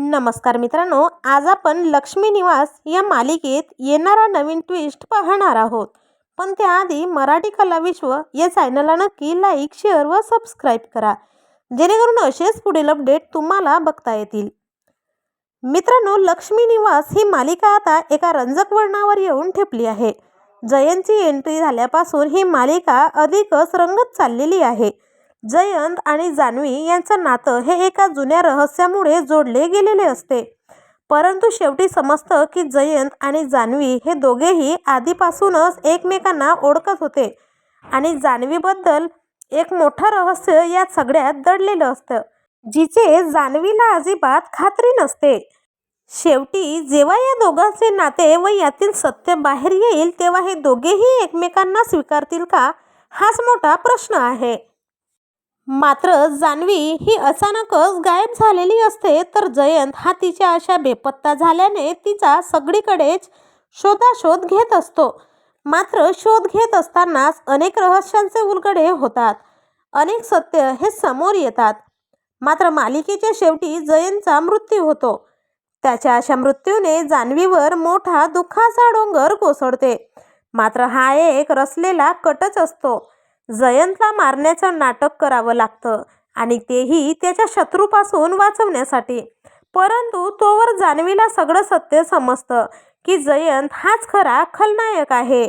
नमस्कार मित्रांनो आज आपण लक्ष्मी निवास या मालिकेत येणारा नवीन ट्विस्ट पाहणार आहोत. पण त्याआधी मराठी कला विश्व या चॅनलला नक्की लाईक शेअर व सबस्क्राईब करा. जेणेकरून असेच पुढील अपडेट तुम्हाला बघता येतील. मित्रांनो लक्ष्मी निवास ही मालिका आता एका रंजक वळणावर येऊन ठेपली आहे. जयंतची एंट्री झाल्यापासून ही मालिका अधिकच रंगत चाललेली आहे. जयंत आणि जान्हवी यांचं नातं हे एका जुन्या रहस्यामुळे जोडले गेलेले असते. परंतु शेवटी समजतं की जयंत आणि जान्हवी हे दोघेही आधीपासूनच एकमेकांना ओळखत होते आणि जान्हवीबद्दल एक मोठं रहस्य या सगळ्यात दडलेलं असतं. जिचे जान्हवीला अजिबात खात्री नसते. शेवटी जेव्हा या दोघांचे नाते व यातील सत्य बाहेर येईल तेव्हा हे दोघेही एकमेकांना स्वीकारतील का? हाच मोठा प्रश्न आहे. मात्र जान्हवी ही अचानकच गायब झालेली असते तर जयंत हा तिच्या अशा बेपत्ता झाल्याने तिचा सगळीकडेच शोधाशोध घेत असतो. मात्र शोध घेत असतानाच अनेक रहस्यांचे उलगडे होतात. अनेक सत्य हे समोर येतात. मात्र मालिकेच्या शेवटी जयंतचा मृत्यू होतो. त्याच्या अशा मृत्यूने जान्हवीवर मोठा दुःखाचा डोंगर कोसळते. मात्र हा एक रचलेला कटच असतो. जयंतला मारण्याचं नाटक करावं लागतं आणि तेही त्याच्या शत्रूपासून वाचवण्यासाठी. परंतु तोवर जान्हवीला सगळं सत्य समजतं की जयंत हाच खरा खलनायक आहे.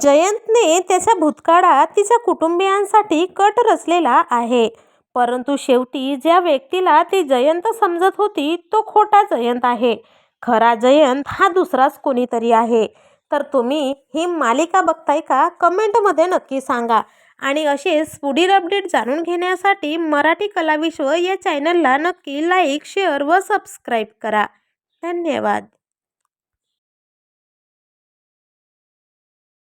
जयंतने त्याच्या भूतकाळात तिच्या कुटुंबियांसाठी कट रचलेला आहे. परंतु शेवटी ज्या व्यक्तीला ती जयंत समजत होती तो खोटा जयंत आहे. खरा जयंत हा दुसराच कोणीतरी आहे. तर तुम्ही ही मालिका बघताय का? कमेंटमध्ये नक्की सांगा. आणि असेच पुढील अपडेट जाणून घेण्यासाठी मराठी कलाविश्व या चॅनलला नक्की लाईक शेअर व सबस्क्राईब करा. धन्यवाद.